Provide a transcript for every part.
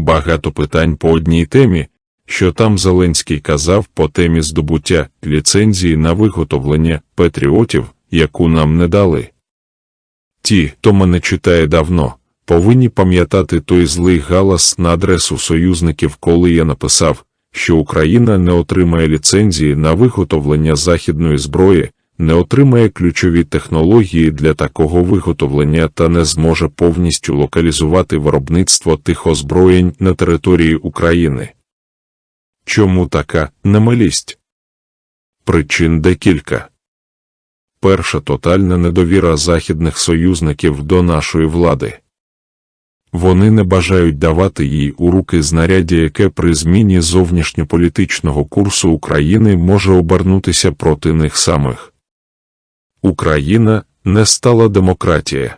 багато питань по одній темі, що там Зеленський казав по темі здобуття ліцензії на виготовлення патріотів, яку нам не дали. Ті, хто мене читає давно, повинні пам'ятати той злий галас на адресу союзників, коли я написав, що Україна не отримає ліцензії на виготовлення західної зброї, не отримає ключові технології для такого виготовлення та не зможе повністю локалізувати виробництво тих озброєнь на території України. Чому така немилість? Причин декілька. Перша тотальна недовіра західних союзників до нашої влади. Вони не бажають давати їй у руки знаряддя, яке при зміні зовнішньополітичного курсу України може обернутися проти них самих. Україна не стала демократія.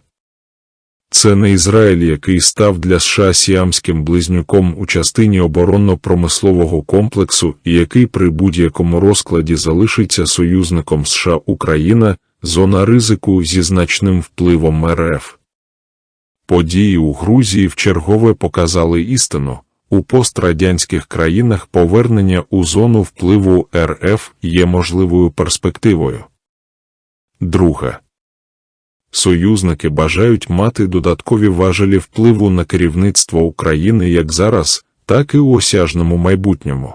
Це не Ізраїль, який став для США сіамським близнюком у частині оборонно-промислового комплексу який при будь-якому розкладі залишиться союзником США Україна, зона ризику зі значним впливом РФ. Події у Грузії вчергове показали істину. У пострадянських країнах повернення у зону впливу РФ є можливою перспективою. Друге. Союзники бажають мати додаткові важелі впливу на керівництво України як зараз, так і у осяжному майбутньому.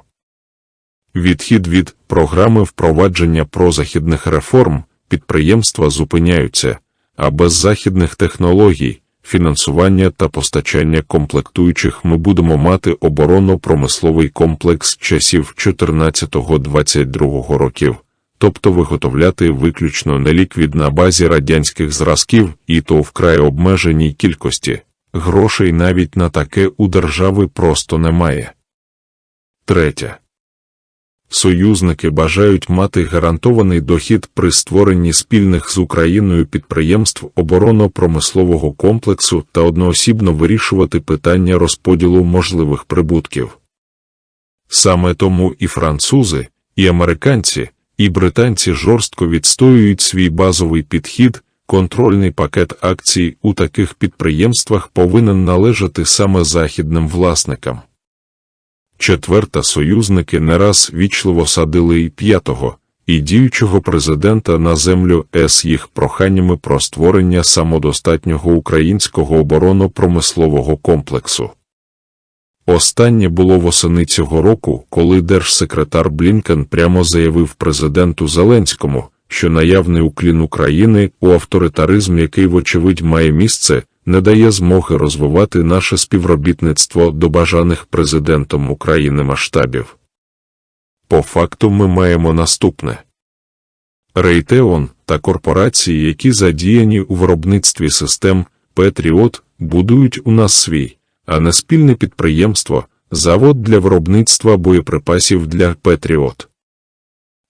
Відхід від програми впровадження прозахідних реформ підприємства зупиняються, а без західних технологій, фінансування та постачання комплектуючих ми будемо мати оборонно-промисловий комплекс часів 14-22 років тобто виготовляти виключно неліквід на базі радянських зразків і то вкрай обмеженій кількості, грошей навіть на таке у держави просто немає. Третє. Союзники бажають мати гарантований дохід при створенні спільних з Україною підприємств оборонно-промислового комплексу та одноосібно вирішувати питання розподілу можливих прибутків. Саме тому і французи, і американці, і британці жорстко відстоюють свій базовий підхід, контрольний пакет акцій у таких підприємствах повинен належати саме західним власникам. Четверта союзники не раз вічливо садили і п'ятого, і діючого президента на землю С їх проханнями про створення самодостатнього українського оборонно-промислового комплексу. Останнє було восени цього року, коли держсекретар Блінкен прямо заявив президенту Зеленському, що наявний уклін України у авторитаризм, який, вочевидь, має місце, не дає змоги розвивати наше співробітництво до бажаних президентом України масштабів. По факту ми маємо наступне. Рейтеон та корпорації, які задіяні у виробництві систем Петріот, будують у нас свій а не спільне підприємство, завод для виробництва боєприпасів для Петріот.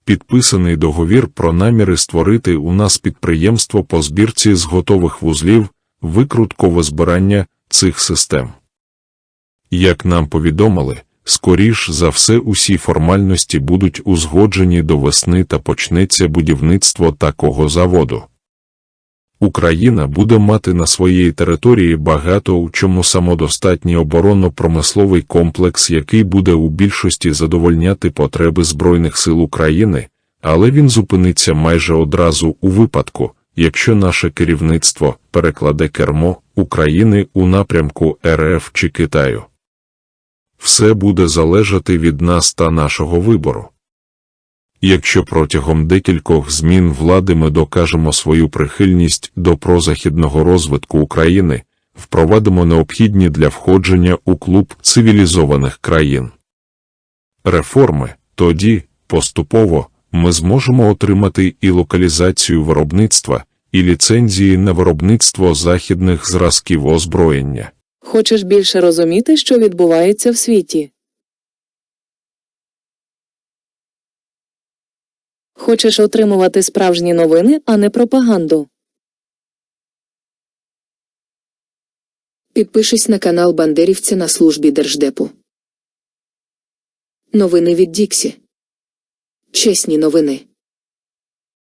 Підписаний договір про наміри створити у нас підприємство по збірці з готових вузлів, викруткове збирання цих систем. Як нам повідомили, скоріш за все усі формальності будуть узгоджені до весни та почнеться будівництво такого заводу. Україна буде мати на своїй території багато у чому самодостатній оборонно-промисловий комплекс, який буде у більшості задовольняти потреби Збройних сил України, але він зупиниться майже одразу у випадку, якщо наше керівництво перекладе кермо України у напрямку РФ чи Китаю. Все буде залежати від нас та нашого вибору. Якщо протягом декількох змін влади ми докажемо свою прихильність до прозахідного розвитку України, впровадимо необхідні для входження у клуб цивілізованих країн. Реформи тоді, поступово, ми зможемо отримати і локалізацію виробництва, і ліцензії на виробництво західних зразків озброєння. Хочеш більше розуміти, що відбувається в світі? Хочеш отримувати справжні новини, а не пропаганду. Підпишись на канал Бандерівця на службі Держдепу. Новини від Діксі. Чесні новини.